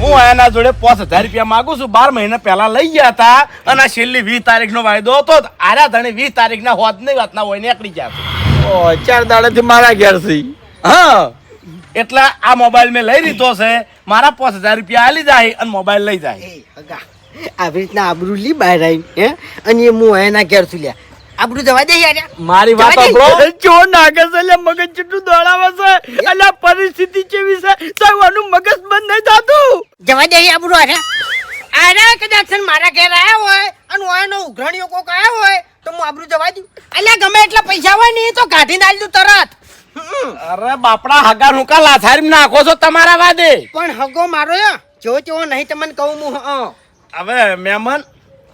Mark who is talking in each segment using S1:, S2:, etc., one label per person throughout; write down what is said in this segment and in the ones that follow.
S1: હું એના જોડે પાંચ હજાર રૂપિયા માંગુ છું. બાર મહિના પહેલા લઈ ગયા હતા અને આ છેલ્લી વીસ તારીખ નો વાયદો હતો આરા ધણી વીસ તારીખ ના હોત નહીં વાતના હોય નીકળી ગયા છે.
S2: ઓ ચાર દાડાથી મારા ઘેર છે.
S1: હા. એટલે આ મોબાઈલ મેં લઈ લીધો છે. મારા પાંચ હજાર રૂપિયા આલી જાય અને મોબાઈલ લઈ જાય.
S3: આવી રીતના આબરૂ લી બહાર આવી હે? અને એ હું એના ઘેર છું લ્યા. આબરૂ જવા દે યાર.
S1: મારી વાત. સાંભળો.
S2: જો નાગે છે એટલે મગજ જેટલું દોડાવે છે. એટલે પરિસ્થિતિ કેવી છે? સાવાનું મગજ બંધ નહીં થતું.
S3: જવા દે આબરૂ અરે અરે કદાચ છે ને મારા ઘેર આવ્યા હોય અને ઓયનો ઉઘરાણીઓ કોક આવ્યા હોય તો હું આબરું જવા દઉં. એટલે ગમે એટલા પૈસા હોય ને એ તો કાઢી નાખી દઉં તરત. હમ.
S1: અરે બાપડા હગા નુકા લાથારી નાખો છો તમારા વાદે.
S3: પણ હગો મારો જો તેવો નહીં તમને કહું હં.
S1: હવે મહેમાન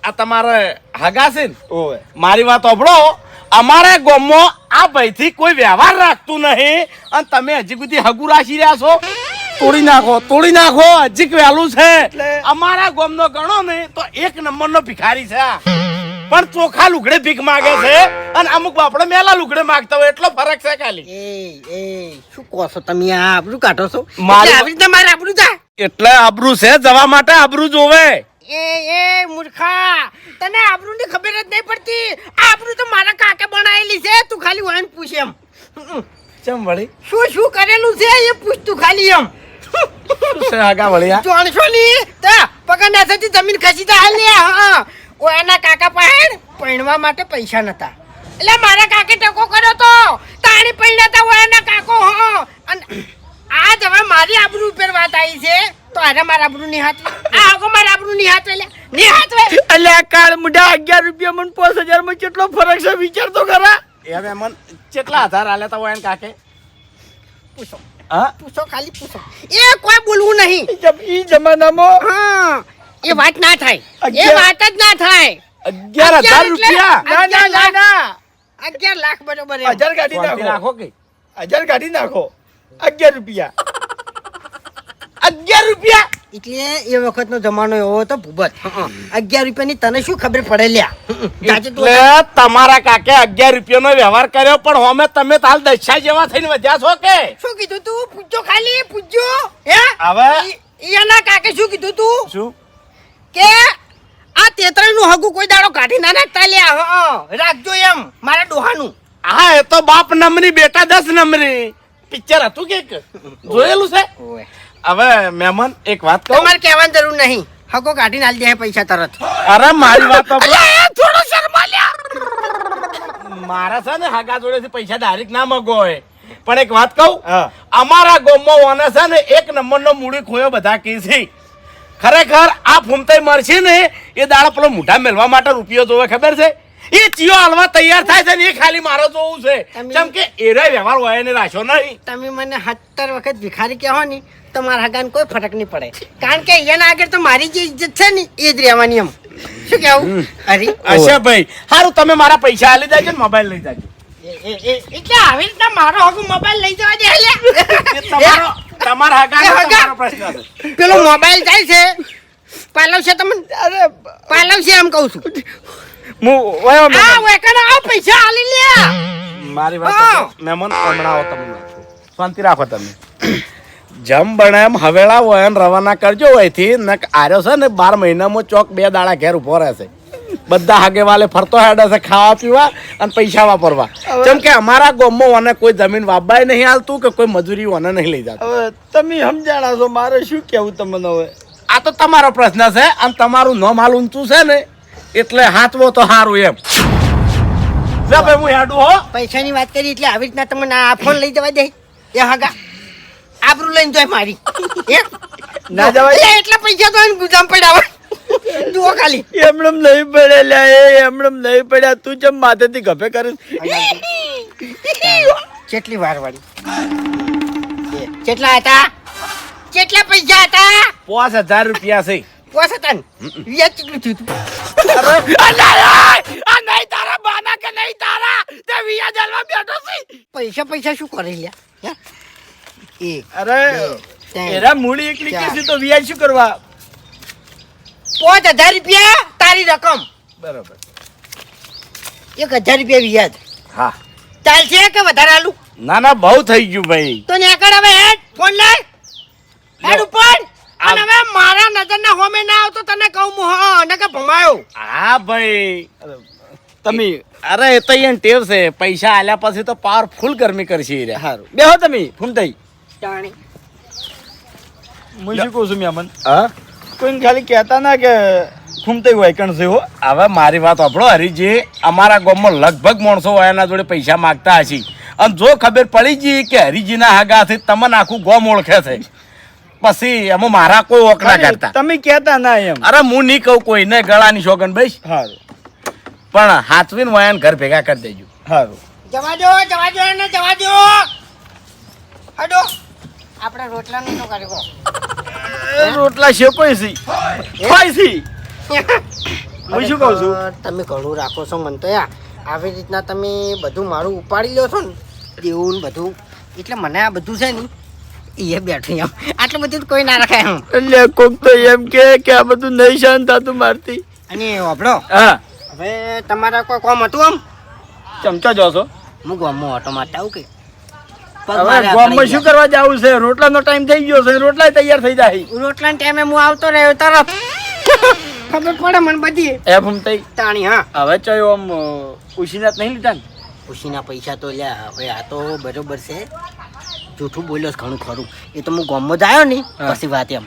S1: આ તમારે હગા છે ને
S2: ઓવે.
S1: મારી વાત સાંભળો. અમારા ગામમાં આ ભાઈથી કોઈ વ્યવહાર રાખતું નહીં. અને તમે હજી સુધી હગુ રાખી રહ્યા છો? તોડી નાખો તોડી નાખો. હજી વહેલું છે. અમારા ગામનો ગણો ને તો એક નંબરનો ભિખારી છે. પણ ચોખા લુગડે ભીખ માગે છે. અને અમુક બાપડે મેલા લુગડે માગતા હોય એટલો ફરક છે ખાલી.
S3: એ એ શું કહો છો તમે? આ આબરૂ કાઢો છો?
S1: મારે
S3: એટલે આવી મારે આબરૂ જા.
S1: એટલે આબરૂ છે જવા માટે આબરૂ જોવે.
S3: એ એ મૂર્ખા. તને આબરૂ ની ખબર જ નહીં પડતી. આબરૂ તો મારા કાકે બનાવેલી છે. તું ખાલી વાન પૂછ એમ.
S1: ચમ વળી?
S3: શું શું કરેલું છે એ પૂછ તું ખાલી એમ.
S1: આગા વળી
S3: જોણશો ની તે પકડ ના જમીન ખસી તા હાલ હા ઓ એના કાકા પાસે પૈણવા માટે પૈસા નતા. એટલે મારા કાકે ટકો કર્યો તો. તાણી પૈણાતા ઓ એના કાકો હા. અને આ હવે મારી આબરૂ ઉપર વાત આવી છે. તો આરે મારા આબરૂ ની હાથ આ આગો મારા આબરૂ ની હાથ એટલે ની હાથ
S2: એટલે આ કાળ મુઢા અગિયાર રૂપિયા મને પાંચમાં કેટલો ફરક છે વિચાર તો ખરા?
S1: એ મહેમાન કેટલા આધાર આલ્યા તા હોય કાકે?
S3: પૂછો.
S1: હા?
S3: પૂછો ખાલી પૂછો. એ કોઈ બોલવું નહીં.
S2: ઈ જમાનામાં?
S3: હા. એ વાત ના થાય. એ વાત જ ના થાય.
S1: અગિયાર હજાર
S3: અગિયાર એટલે-
S1: રૂપિયા?
S2: ના ના ના ના.
S3: અગિયાર લાખ બરોબર એમ.
S2: કાઢી નાખો.
S1: રાખો કે?
S2: હજાર કાઢી નાખો. અગિયાર રૂપિયા.
S1: અગિયાર રૂપિયા?
S3: એટલે એ વખતનો જમાનો એવો હતો ભૂબત. અગિયાર રૂપિયાની તને શું ખબર પડે લ્યા?
S1: એટલે તમારા કાકે અગિયાર રૂપિયાનો વ્યવહાર કર્યો પણ હોમે તમે તાલ હાલ દશા જેવા થઈને વધ્યા છો કે?
S3: શું કીધું તું? પૂછજો ખાલી પૂછજો. હે?
S1: હવે?
S3: એના કાકે શું કીધું તું?
S1: શું?
S3: કે આ તેતરા નું હગું કોઈ દાડો કાઢી ના નાખતા લ્યા રાખજો એમ મારા ડોહાનું.
S1: હા એ તો બાપ નમરી બેટા દસ નમરી. પિક્ચર હતું કે જોયેલું છે? હવે મહેમાન એક વાત કહું?
S3: તમારે કહેવાની જરૂર નહીં. હકો કાઢીને આલી દે પૈસા તરત.
S1: અરે મારી વાત સાંભળો.
S3: થોડો શરમા લ્યા.
S1: મારા છે ને હાગા જોડેથી પૈસા ડાયરેક્ટ ના મગો હોય પણ એક વાત કહું? અમારા ગોમમાં ઓને છે ને એક નંબરનો મૂડી ખોયો બધા કે છે ખરેખર આ ફૂમતાઈ મરશે ને એ દાડા પેલો મોઢા મેળવા માટે રૂપિયો જોવે ખબર છે? એ ચિયો હાલવા તૈયાર થાય છે ને એ ખાલી મારો જોવું છે.
S3: તમે-
S1: કેમ કે એરા વ્યવહાર હોય ને રાખ્યો નહીં.
S3: તમે મને સત્તર વખત ભિખારી કહો ને તો મારા હગાને કોઈ ફરક નહીં પડે. કારણ કે એના આગળ તો મારી જે ઇજ્જત છે ને એ જ રહેવાની એમ. શું કેવું અરે.
S1: અચ્છા ભાઈ સારું તમે મારા પૈસા હાલી દેજો ને મોબાઈલ લઈ જાજો.
S3: એટલે આવી રીતના મારો હગું મોબાઈલ લઈ જવા દે.
S1: તમારો તમારા હગા. પ્રશ્ન છે
S3: પેલો મોબાઈલ જાય છે. પાલવશે તમને
S2: અરે
S3: પાલવશે એમ કહું છું.
S2: હું વયો
S3: આ
S2: મેં
S3: આ પૈસા આલી લે.
S1: મારી વાત મહેમાન હમણાં આવો શાંતિ રાખો તમે. જમ બને એમ હવેળા હોય ને રવાના કરજો હોયથી ને આર્યો છે ને બાર મહિનામાં ચોક બે દાડા ઘેર ઊભો રહેશે. બધા હાગે વાલે ફરતો હેડે છે ખાવા પીવા અને પૈસા વાપરવા. જેમ કે અમારા ગામમાં ઓને કોઈ જમીન વાબાય નહીં હાલતું કે કોઈ મજૂરી ઓને નહીં લઈ જતું.
S2: હવે તમે સમજાણા છો મારે શું કેવું તમને હવે?
S1: આ તો તમારો પ્રશ્ન છે અને તમારું ન હાલ ઊંચું છે ને. એટલે હાથવો તો સારું એમ. લે ભાઈ હું હેડું હો.
S3: પૈસાની વાત કરી એટલે આવી રીતના તમને આ ફોન લઈ જવા દે. એ હગા. આબરૂ લઈને જોય મારી.
S2: ના જવાય?
S3: એટલા પૈસા તો એને ગુજામ પડ્યા જુઓ ખાલી.
S2: એમણમ નહીં પડેલા એ એમણમ નહીં પડ્યા. તું જેમ માથેથી ગભે કરીશ
S3: કેટલી વાર વાળી કેટલા હતા? કેટલા પૈસા હતા?
S1: પાંચ હજાર રૂપિયા છે.
S3: પોસ હતા ને વ્યાજ કેટલું થયું તું? પૈસા પૈસા શું કરે લ્યા?
S2: અરે એરા મૂડી એકલી. કે તો વ્યાજ શું કરવા?
S3: પાંચ હજાર રૂપિયા તારી રકમ.
S1: બરોબર.
S3: એક હજાર રૂપિયા વ્યાજ
S1: હા.
S3: ચાલશે કે વધારે આલું?
S1: ના ના બહુ થઈ ગયું ભાઈ.
S3: તો નેકળ હવે હેડ ફોન લે. હેડ ઉપર. અને હવે હોમે ના આવતો તને કહું હું હા નકે ભમાયો.
S1: હા ભાઈ.
S2: તમે
S1: અરે એ તો એને ટેવ છે. પૈસા આલ્યા પછી તો પાવરફુલ ગરમી કરશે રે હારું.
S2: સારું બેહો તમે ફૂમતાઈ.
S3: તાણી
S2: હું શું કહું છું મેમન?
S1: હા?
S2: કોઈને ખાલી કહેતા ના કે ફૂમતાઈ વાયકણ છે હો.
S1: હવે મારી વાત આપણો હરીજી. અમારા ગામમાં લગભગ માણસો હોય એના જોડે પૈસા માગતા હશે. અને જો ખબર પડી ગઈ કે હરીજીના હાગાથી તમને આખું ગોમ ઓળખે છે. પછી એમ મારા કોઈ ઓક ના કરતા.
S2: તમે કહેતા ના એમ.
S1: અરે હું નહીં કહું કોઈને ગળાની શોગન ભાઈ
S2: સારું
S1: પણ હાથવીન વયાન ઘર ભેગા કરી દેજો.
S2: સારું
S3: જવા દો જવા દો ને જવા દો. હડો. આપણે રોટલા નું
S2: એ રોટલા શેકોય સી. ખાય સી. હું શું કહું છું?
S3: તમે ઘણું રાખો છો મન તો યા આવી રીતના તમે બધું મારું ઉપાડી લો છો ને દેવું ને બધું. એટલે મને આ બધું છે ને એ બેઠું એમ. આટલું બધું કોઈ ના રખાય એમ.
S2: એટલે કોક તો એમ કે કે આ બધું નહીં શાંત થતું મારતી
S3: અને વાપરો
S2: હા.
S3: હવે તમારા કોઈ કોમ હતું આમ
S2: ચમચો જોશો.
S3: હું ગોમો ઓટો મારતા આવું કે.
S2: હવે
S3: મારે
S2: શું કરવા જવું છે? રોટલાનો ટાઈમ થઈ ગયો છે રોટલા તૈયાર થઈ જાય.
S3: રોટલાના ટાઈમે હું આવતો રહ્યો તરફ ખબર પડે મને બધી.
S2: એ ફૂમતાઈ
S3: તાણી હા.
S2: હવે ચયો આમ ઉશીનાથ નહીં લીધા ને?
S3: ખુશીના પૈસા તો લ્યા હવે આ તો બરોબર છે. જૂઠું બોલ્યો ઘણું ખરું. એ તો હું ગામમાં જ આવ્યો ને. પછી વાત એમ.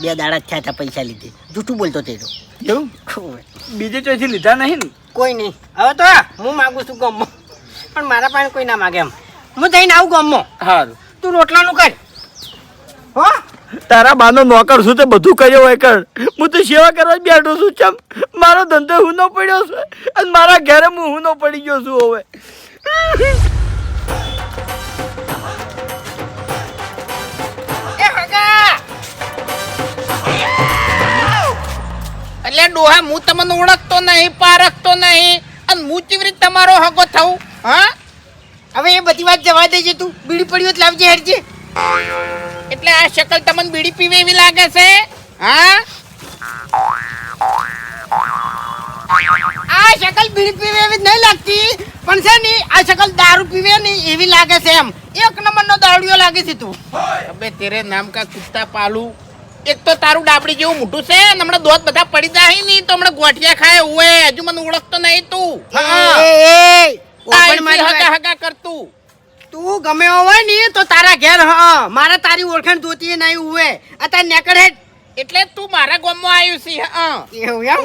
S3: બે દાડા થયા હતા પૈસા લીધે. જૂઠું બોલતો તે તો.
S2: એવું? બીજે ચોથી લીધા નહીં ને?
S3: કોઈ નહીં. હવે તો હું માગું છું ગામમાં. પણ મારા પાસે કોઈ ના માગે એમ. હું જઈને આવું ગામમાં.
S2: સારું
S3: તું રોટલાનું કર. હો?
S2: તારા બાનો નોકર છું? તે બધું કર્યો હોય કર. હું તો સેવા કરવા જ બેઠો છું ચમ. મારો ધંધો હું ન પડ્યો છે. અને મારા ઘરે હું હું ન પડી ગયો છું હવે.
S4: ડોહા હું તમને ઓળખતો નહીં, પારખતો નહીં. અને હું કેવી રીતે તમારો હગો થઉં? હા?
S3: હવે એ બધી વાત જવા દેજે તું. બીડી પડ્યું લાવજે, હેડજે.
S4: એટલે આ શકલ તમને બીડી પીવે એવી લાગે છે? હા?
S3: આ શકલ બીડી પીવે એવી નહીં લાગતી. પણ છે ને, આ શકલ દારૂ પીવે ને એવી લાગે છે એમ. એક નંબરનો દારૂડિયો લાગે છે તું.
S4: અબે, તેરે નામ કા કુત્તા પાલું. એક તો તારું ડાબડી જેવું મોટું છે અને હમણાં દોત બધા પડી જાય નહીં તો હમણાં ગોઠિયા ખાય ઓએ હજુ મને ઓળખતો નહીં તું.
S3: એ, એ, મારી
S4: હગા હગા કરતું
S3: તું. ગમે હોય ને તો તારા ઘેર હ મારે તારી ઓળખાણ જોતી નહીં ઉવે. અત્યારે નેકડ હેડ
S4: એટલે તું મારા ગામમાં આવ્યું છે હા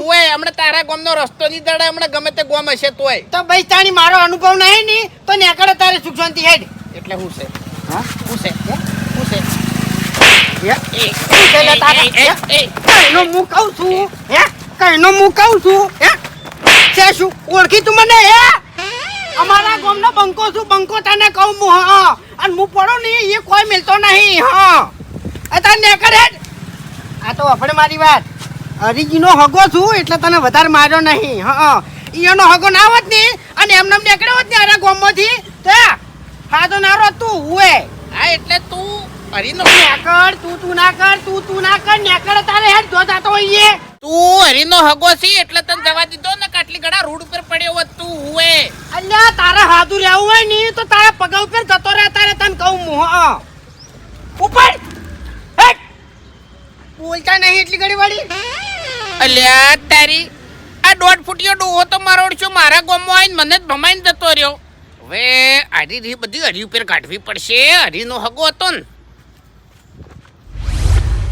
S4: ઓએ હમણાં તારા ગામનો રસ્તો નહીં દડે હમણાં ગમે તે ગોમ હશે તોય.
S3: તો ભાઈ તાણી મારો અનુભવ નહીં ને તો નેકડ તારે સુખ શાંતિ હેડ
S4: એટલે હું છે. હા? હું છે હે? એ,
S3: શું છે લે તારે?
S4: એ, એ, એ,
S3: કઈનો છું, હે? કઈનો કહું છું શું? ઓળખી તું મને, હે? અમારા ગામનો બંકો છું, બંકો તને કહું અને હું પડો નહીં, એ કોઈ મિલતો નહીં, હા. અત્યારે નેકડ હેડ. આ તો આપણે મારી વાત. હરીજીનો હગો છું, એટલે તને વધારે માર્યો નહીં, હા ઈયોનો હગો ના હોત ને, અને એમને નીકળ્યો હોત ને આરા ગામમાંથી, તો હા તો નારો તું, હુએ.
S4: હા, એટલે તું હરીનો
S3: નેકળ તું તું ના કર તું તું ના કર નેકળ તારે હેડ જો જાતો હોઈએ
S4: તું હરીનો હગો છી એટલે તને જવા દીધો ને કાટલી ગળા રોડ ઉપર પડ્યો હોત તું હુએ
S3: અલ્યા તારે હાથું રહેવું હોયની તો તારા પગ ઉપર જતો રહે તારે તને કહું હું હા. ઉપર! હેટ બોલતા નહીં એટલી વાળી?
S4: અલ્યા તારી આ દોઢ ફૂટિયો ડોહો તો મારો ઓળખ્યો મારા ગામમાં આવીને મને જ ભમાઈને જતો રહ્યો. હવે આરી બધી હરી ઉપર કાઢવી પડશે હરીનો હગો હતો ને.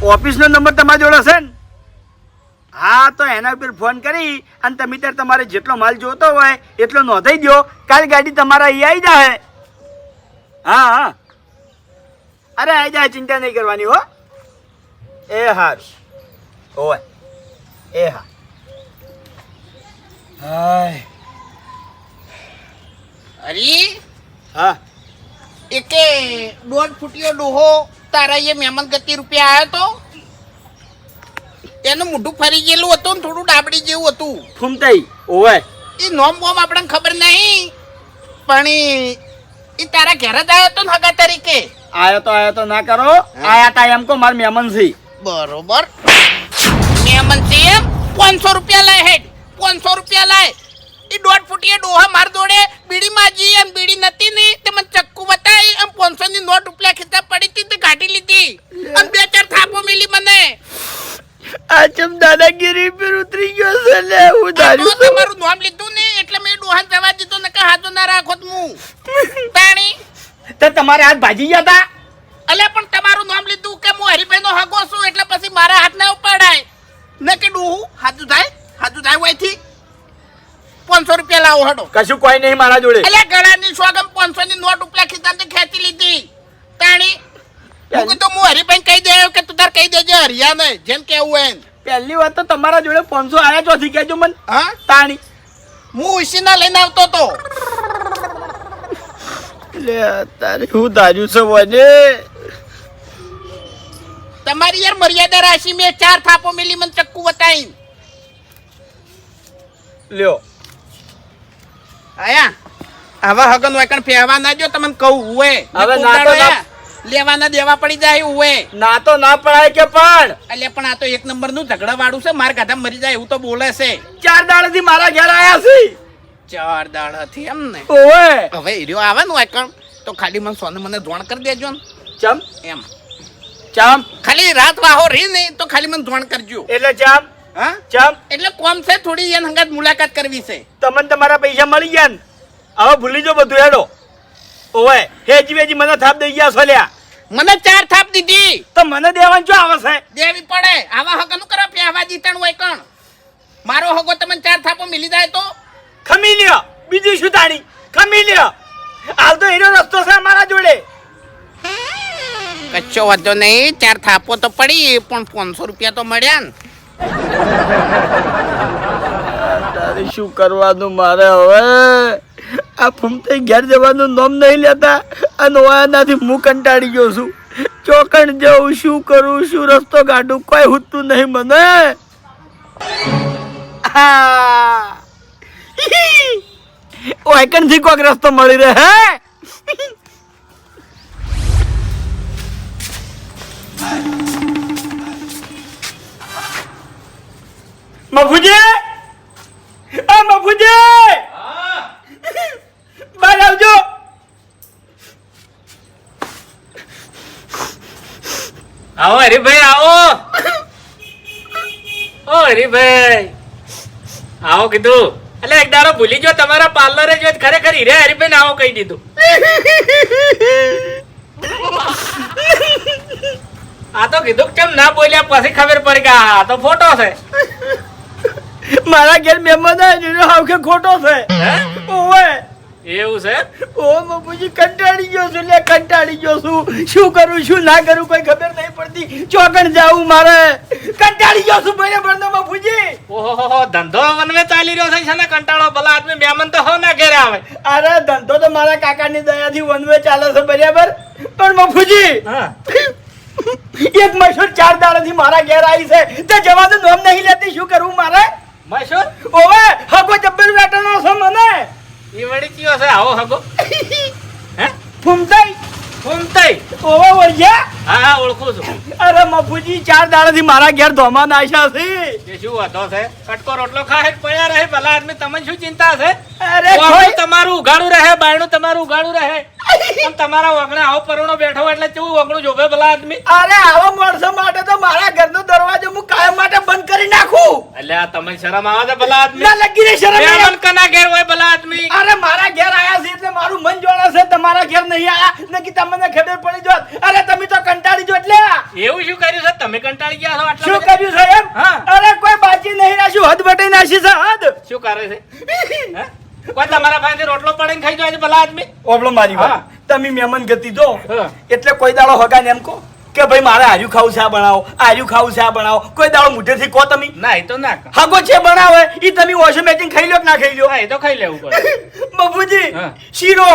S2: ઓફિસનો નંબર તમારા જોડે છે ને? હા તો એના ઉપર ફોન કરી અને તમે ત્યારે તમારે જેટલો માલ જોતો હોય એટલો નોંધાઈ દો કાલ ગાડી તમારા અહીં આવી જાય હા હા. અરે આવી જાય ચિંતા નહીં કરવાની હો. એ હાર. હોય એ હા. હા
S4: અરે.
S2: હા.
S4: એકે દોઢ ફૂટ્યો ડોહો તારા એ મહેમાન ગતિ રૂપિયા આવ્યો તો? એનું મોઢું ફરી ગયેલું હતું ને થોડું ડાબડી જેવું હતું.
S2: ફૂમતાઈ ઓવે.
S4: એ નોમ બોમ આપણને ખબર નહીં પણ ઈ તારા ઘેર જ આવ્યો તો ને હગા તરીકે.
S2: આયો તો આયો તો ના કરો. આયા તા એમ કો માર મહેમાન છે.
S4: બરોબર. મહેમાન છે એમ પાંચસો રૂપિયા લાય હેડ પાંચસો રૂપિયા લાય. એ દોઢ ફૂટીએ ડોહા માર દોડે. બીડી માજી એમ બીડી નતી ની તે મને ચક્કુ બતાવી એમ પાંચસો ની નોટ રૂપિયા ખિસ્સા પડી હતી તે કાઢી લીધી. એમ બે ચાર થાપો મિલી મને.
S2: દાદાગીરી પર ઉતરી ગયો છે લે હું દારૂ
S4: તમારું નામ લીધું ને એટલે મેં ડોહા જવા દીધો ને કે હાથો ના રાખો તું હું. તાણી.
S2: તો તમારે હાથ ભાજી ગયા હતા
S4: અલે પણ તમારું નામ લીધું કે હું હરિભાઈ નો હગો છું એટલે પછી મારા હાથ ના ઉપાડાય. ને કે ડોહું હાથું થાય હાથું થાય હોયથી પાંચસો રૂપિયા લાવો હડો.
S2: કશું કોઈ નહીં મારા જોડે.
S4: અલે ગળાની સોગમ પાંચસો ની નોટ ઉપલા ખીચાથી ખેંચી લીધી. તાણી હું તો હું હરિભાઈ કહી દે કે તું તાર કહી દેજે હરિયા ને જેમ કેવું એમ.
S2: પહેલી વાત તો તમારા જોડે પાંચસો આયા ચોથી કેજો મને.
S4: હા?
S2: તાણી.
S4: હું ઉસીના લઈને આવતો તો
S2: લે તારે હું ધાર્યું છે વને
S4: તમારી યાર મર્યાદા રાશિ મેં ચાર થાપો મેલી મને ચક્કુ બતાવી
S2: લ્યો.
S4: આયા. હવે હગન વાયકણ ફેવા ના જો તમને કહું ઉવે.
S2: હવે ના
S4: લેવાના દેવા પડી જાય ઉવે.
S2: ના તો ના પડાય કે પણ?
S4: એટલે પણ આ તો એક નંબરનું ઝઘડા વાળું છે માર ગાધા મરી જાય એવું તો બોલે છે.
S2: ચાર દાડાથી મારા ઘેર આયા છે.
S4: ચાર દાડાથી એમ ને.
S2: ઓવે
S4: હવે હીરો આવે ને વાયકણ તો ખાલી મને સોને મને ધોણ કરી દેજો ને.
S2: ચમ.
S4: એમ.
S2: ચમ.
S4: ખાલી રાત વાહો રહી નહીં તો ખાલી મને ધોણ કરજો.
S2: એટલે ચમ.
S4: હા?
S2: ચમ.
S4: એટલે કોમ છે થોડી એન હંગાત મુલાકાત કરવી છે.
S2: તમને તમારા પૈસા મળી ગયા ને? હવે ભૂલી જો બધું હેડો. ઓવે હેજી વેજી મને થાપ દઈ ગયા છો લ્યા.
S4: મને ચાર થાપ દીધી.
S2: તો મને દેવાનું શું આવે છે?
S4: દેવી પડે. આવા હગનું કરો આવા જીતણ હોય કણ? મારો હગો તમને ચાર થાપો મિલી જાય તો?
S2: ખમી લ્યો બીજું શું તાણી? ખમી લ્યો. હાલ તો એનો રસ્તો છે અમારા જોડે.
S4: કચ્ચો વધો નહીં ચાર થાપો તો પડી પણ પાંચસો રૂપિયા તો મળ્યા ને.
S2: તારે શું કરવાનું મારે હવે? આ ફૂમતે ઘેર જવાનું નામ નહીં લેતા. અને ઓયાનાથી હું કંટાળી ગયો છું. ચોકણ જવું શું કરું, શું રસ્તો કાઢું, કોઈ હૂતું નહીં મને. ઓયકણથી કોઈક રસ્તો મળી રહે, હે? મફુજી? બહાર આવજો.
S5: આવો હરીભાઈ આવો. હરીભાઈ આવો કીધું. એટલે એક દારો ભૂલી ગયો, તમારા પાર્લરે જો ખરેખર હીરે હરીભાઈ આવો કહી દીધું. આ તો કીધું કેમ ના બોલ્યા, પછી ખબર પડી કે આ તો ફોટો છે.
S2: મારા ઘેર મહેમાન આવ્યો હાવ કે ખોટો છે? ઓવે
S5: એવું છે?
S2: ઓ બાપુજી કંટાળી ગયો છું લે કંટાળી ગયો છું. શું કરું શું ના કરું કોઈ ખબર નહીં પડતી. ચોકણ જાવું મારે. કંટાળી ગયો છું ભાઈ બરનો બાપુજી
S5: ઓહો ધંધો વનવે ચાલી રહ્યો છે ને? કંટાળો ભલા આદમી મહેમાન તો હો ના ઘેર આવે.
S2: અરે ધંધો તો મારા કાકાની દયાથી વનવે ચાલે છે બરાબર? પણ બાપુજી
S5: હા.
S2: એક મશહૂર ચાર દાડાથી મારા ઘેર આવી છે. તે જવાનું નોમ નહીં લેતી શું કરવું મારે?
S5: મશહૂર
S2: ઓવે હગો જબ્બર બેટાનો છે મને.
S5: ઈ વળી કયો છે? આવો હગો. હે?
S2: ફૂમતાઈ.
S5: ફૂમતાઈ.
S2: ઓવે વળ્યા
S5: હા હા ઓળખું છું.
S2: અરે મફુજી ચાર દાડાથી મારા ઘેર ધોમા નાખ્યા છે.
S5: એ શું વાતો છે? કટકો રોટલો ખાય જ પડ્યા રહે. ભલા આદમી તમને શું ચિંતા છે?
S2: અરે કોઈ-
S5: તમારું ઉઘાડું રહે બાયણું તમારું ઉઘાડું રહે. તમારા વગણે આવો પરુણો બેઠો એટલે કેવું વગણું જોવે ભલા આદમી?
S2: અરે આવો માણસો માટે તો મારા ઘરનો દરવાજો હું કાયમ માટે બંધ કરી નાખું.
S5: એટલે આ તમને શરમ આવે છે ભલા આદમી?
S2: ના લગી રે શરમ નહીં.
S5: મહેમાન કના ઘેર હોય ભલા આદમી.
S2: અરે મારા ઘેર આયા છે એટલે મારું મન જોડે છે તમારા ઘેર નહીં આયા. નકી તમને ખબર પડી જોત. અરે તમે તો કંટાળી જો એટલે
S5: એવું શું કર્યું છે? તમે કંટાળી ગયા છો આટલા
S2: શું કર્યું છે એમ? અરે કોઈ બાજી નહીં રાખ્યું હદ બટી નાખી છે હદ.
S5: શું કરે છે? કોઈ તમારા પાસે રોટલો પડે ખાઈ જાય ભલા આદમી?
S2: ઓબળો મારી. વાત. તમે મહેમાન ગતિ દો. એટલે કોઈ દાડો હગાને એમ કહો. કે ભાઈ મારે આજુ ખાવું શા બનાવો આજુ ખાવું શા બનાવો. કોઈ દાડો મુઠેથી કહો તમે.
S5: ના એ તો ના.
S2: હગો છે બનાવે એ તમે વોશિંગ મેચિંગ ખાઈ લો કે ના ખાઈ
S5: લો એ તો ખાઈ લેવું પડે.
S2: બાપુજી શીરો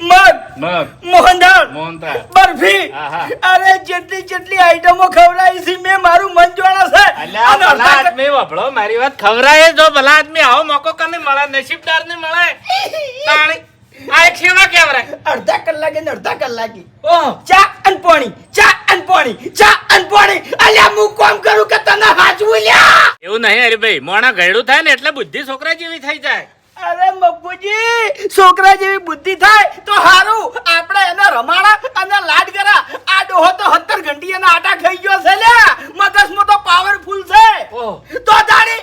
S2: મગ
S5: મગ.
S2: મોહનદાળ
S5: મોહનદાળ
S2: બરફી. અરે જેટલી જેટલી આઈટમો ખવડાવી છે મેં મારું મન જોડા છે.
S5: અલ્યા ભલા આદમી વફળો મારી વાત ખવરાય જો ભલા આદમી. આવો મોકો કને મળે નસીબદાર ને મળે. તાણી આ એક સેવા કેવરાય
S2: અડધા કલાકે ને અડધા કલાકે.
S5: ઓ
S2: ચા પાણી ચા અન ચા અન અલ્યા હું કોમ કરું કે તને હાચવું લ્યા?
S5: એવું નહીં અરે ભાઈ મોણા ઘરડું થાય ને એટલે બુદ્ધિ છોકરા જેવી થઈ જાય.
S2: અરે મપ્પુજી છોકરા જેવી બુદ્ધિ થાય તો હારું. આપણે એને રમાડા અને લાડ કરા આ ડોહો તો હત્તર ઘંટી એના આટા ખાઈ ગયો છે લે મગજમાં મોટો પાવરફુલ છે.
S5: તો
S2: જાણી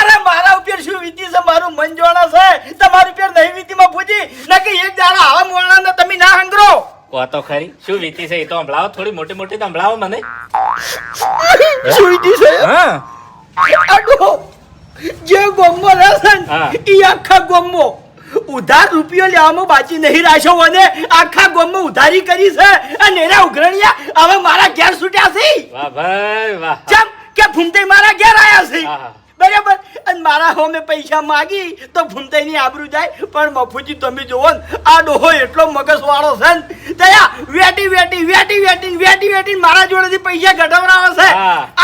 S2: અરે મારા ઉપર શું વીતી છે? મારું મન જોણા છે. તમારું ઉપર નહીં વીતી માં પૂજી નકે એક દાડા આવા મોણા તમે ના હંગરો.
S5: તો ખરી. શું વીતી છે? એ તો સંભળાવો થોડી મોટી મોટી તો સંભળાવો મને.
S2: સુઈતી છે?
S5: હા.
S2: જે ગોમ્બો રહેશે એ આખા ગોમ્બો ઉધાર રૂપિયો લેવામાં બાકી નહીં રાખ્યો અને આખા ગોમમાં ઉધારી કરી છે. અને એના ઉઘરણિયા હવે મારા ઘેર છૂટ્યા છે.
S5: વાહ ભાઈ વાહ.
S2: કે ફૂમતે મારા ઘેર આયા છે. બરાબર? અને મારા હોમે પૈસા માગી તો ફૂમતે ની આબરૂ જાય. પણ મફુજી તમે જોવો ને આ ડોહો એટલો મગજવાળો છે ને. દયા વેટી વેટી વેટી વેટી વેટી વેટી મારા જોડેથી પૈસા ઘટવડાવે છે.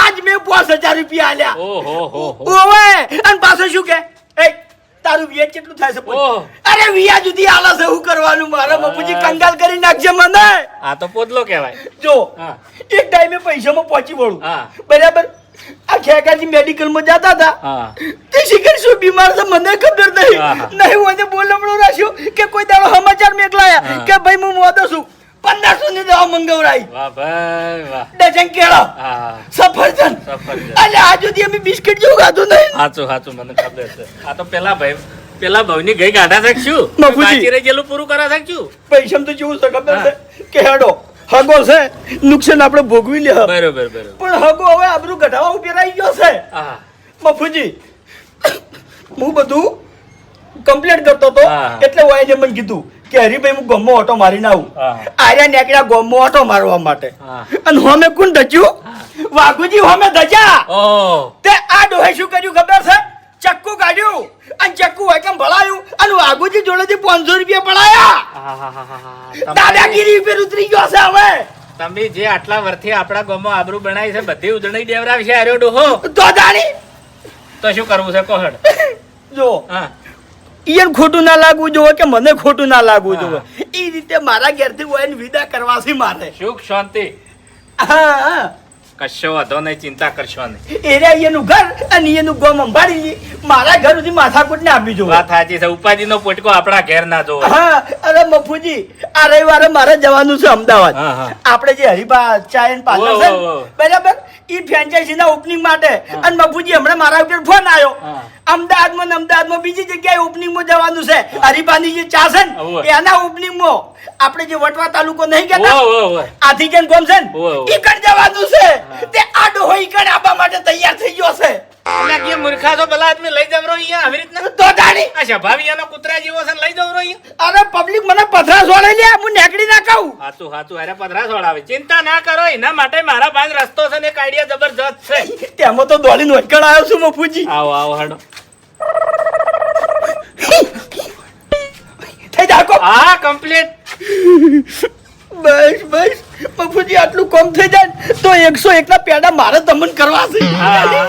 S2: આજ મેં પાંચ હજાર રૂપિયા આલ્યા.
S5: હો હો.
S2: ઓવે! અને પાછો શું કે? એ તારું વ્યાજ કેટલું થાય છે. અરે વ્યાજ સુધી આલે છે શું કરવાનું? મારા બાપુજી કંગાલ કરી નાખજે મને.
S5: આ તો પોદલો કહેવાય.
S2: જો એક ટાઈમે પૈસામાં પહોંચી વળું. બરાબર? આ ખેકાજી મેડિકલમાં જતા હતા. તે શિખર શું બીમાર છે મને ખબર નહીં. નહીં હું એને બોલમણું રાખ્યું કે કોઈ દાડો સમાચાર મેકલાયા કે ભાઈ હું મોદો છું. પંદરસો ની દવા મંગાવરાઈ. ડઝન કેળા. સફરજન.
S5: સફરજન.
S2: અલે આ સુધી અમે બિસ્કિટ જેવું ખાધું નહીં.
S5: સાચું સાચું મને ખબર છે. આ તો પેલા ભાઈ પેલા ભાવની ગઈ ગાઢા શકશું. બાકી રહી ગયેલું પૂરું કરા શકશું
S2: પૈસા તો જેવું છે ખબર છે? કે હેડો. હગો છે નુકસાન આપણે ભોગવી લે
S5: બરોબર બરોબર.
S2: પણ હગો હવે આબરૂ ઘટાવા ઉપર ગયો છે. મફુજી હું બધું કમ્પ્લેટ કરતો હતો એટલે એને મને કીધું કે હરીભાઈ હું ગમો ઓટો મારીને આવું. આર્યા નીકળ્યા ગમો ઓટો મારવા માટે. અને હોમે કોણ ધચ્યું વાઘુજી હોમે ધચ્યા તે આ ડોહે શું કર્યું ખબર છે? ચક્કુ કાઢ્યું. અને ચક્કુ હોય કેમ ભળાયું અને વાઘુજી જોડેથી પાંચસો રૂપિયા પડાયા. દાદાગીરી ઉપર ઉતરી ગયો છે હવે.
S5: તમે જે આટલા વર્ષથી આપણા ગામમાં આબરૂ બનાવી છે બધી ઉજળી દેવરાવી છે આર્યો ડોહો?
S2: તો દાણી
S5: તો શું કરવું છે કોહડ
S2: જો
S5: હા.
S2: ઈયન ખોટું ના લાગવું જોવે કે મને ખોટું ના લાગવું. જોવે? એ રીતે મારા ઘેરથી હોય વિદા કરવાથી મારે.
S5: સુખ શાંતિ.
S2: હા હા.
S5: કશો વાંધો નહીં ચિંતા કરશો નહીં.
S2: એરિયા એનું ઘર અને એનું ગોમ અંબાડી મારા ઘર સુધી માથાકૂટ ને આપી જોવે
S5: વાત સાચી છે ઉપાધિનો પોટકો આપણા ઘેર ના જોવો.
S2: હા અરે મફુજી આ રવિવારે મારે જવાનું છે અમદાવાદ. આપણે જે હરિભા ચાયન પાર્લર છે ને. બરાબર? ઈ ફ્રેન્ચાઇઝીના ઓપનિંગ માટે. અને બાપુજી હમણાં મારા ઉપર ફોન આવ્યો અમદાવાદમાં અમદાવાદમાં બીજી જગ્યાએ ઓપનિંગમાં જવાનું છે. હરિભાની જે ચા છે ને. એના ઓપનિંગમાં આપણે જે વટવા તાલુકો નહીં કહેતા. આથી જેમ ગોમ છે ઈકડ. જવાનું છે. તે આડો હોય ઈકણ આપવા માટે તૈયાર થઈ ગયો છે.
S5: એટલે મૂર્ખા તો પેલા આદમી લઈ જવરો અહીંયા આવી રીતના?
S2: તો અચ્છા
S5: ભાભી એનો કૂતરા જેવો છે લઈ જવું રહી
S2: અરે પબ્લિક મને પથરા છોડે લે હું નેકડી ના કહું
S5: હાચું હાચું અરે પધરા છોડાવે ચિંતા ના કરો એના માટે મારા પાસે રસ્તો છે ને એક આઈડિયા જબરજસ્ત છે.
S2: તેમાં તો દોડીને વટકણ આવ્યો છું મફુજી.
S5: આવો આવો હાડો
S2: થઈ જાકો
S5: હા કમ્પ્લીટ
S2: બસ બસ. મફુજી આટલું કોમ થઈ જાય તો એકસો એકના પેડા મારે તમને કરવા છે.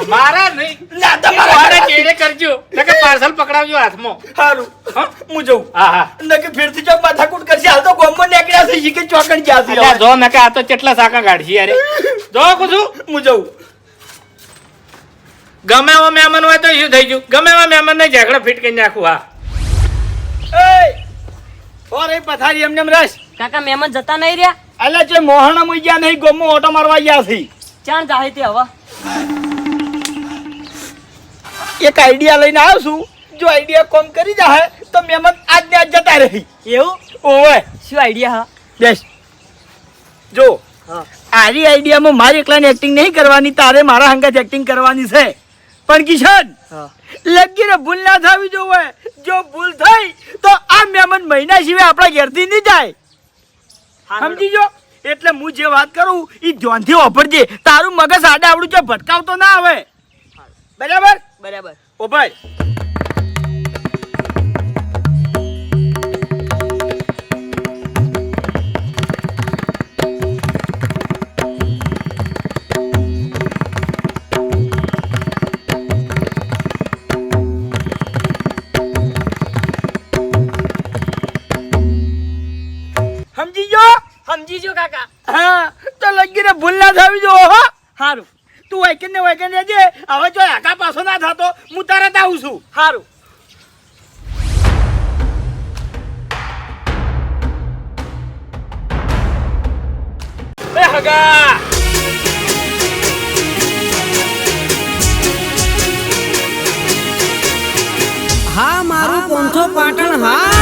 S5: મારા નહીં.
S2: ના તમારા
S5: મારે કેડે કરજો. નકે પાર્સલ પકડાવજો હાથમાં.
S2: સારું
S5: હા?
S2: જઉં.
S5: હા હા.
S2: નકે ફેરથી જો માથાકૂટ કરશે હાલ તો ગોમમાં નીકળ્યા છે કે ચોકડ ગયા છે હવે.
S5: જો નકે આ તો કેટલા સાકા કાઢશી યાર જો કુછું
S2: હું જઉં.
S5: ગમે એવો મહેમાન હોય તો શું થઈ ગયું? ગમે એવા મહેમાન ને ઝઘડો ફિટ કરી નાખું હા.
S2: એ ઓરે પથારી એમને એમ રસ.
S6: કાકા મહેમાન જતા નહીં રહ્યા.
S2: અલ્યા જે મોહણા મુઈ ગયા નહીં ગોમો ઓટો મારવા ગયા છે.
S6: ચાણ જાહે તે હવા.
S2: એક આઈડિયા લઈને આવ્યો છું. જો આઈડિયા કોમ કરી જાહે તો મહેમાન આજ ને આજ જતા રહી.
S6: એવું?
S2: ઓવે.
S6: શું આઈડિયા હા?
S2: બેસ. જો
S6: હા.
S2: આરી આઈડિયામાં મારી એકલાને એક્ટિંગ નહીં કરવાની તારે મારા હંગાત એક્ટિંગ કરવાની છે. પણ કિશન
S6: હા.
S2: લગીને ભૂલ ના થવી જોવે જો ભૂલ થઈ તો આ મહેમાન મહિના સિવાય આપણા ઘેરથી નહીં જાય. સમજી જો એટલે હું જે વાત કરું એ ધ્યાનથી વાપરજે. તારું મગજ આડા આવડું છે ભટકાવતો ના આવે. બરાબર?
S6: બરાબર.
S2: ઓ સમજી જો
S6: કાકા.
S2: હા તો લગીને ભૂલ ના થવી જો હો.
S6: સારું
S2: તું વાયકન ને રહેજે. હવે જો આકા પાછો ના થતો હું તરત આવું છું.
S6: સારું
S5: હગા.
S7: હા મારું પોંથો પાટણ હા.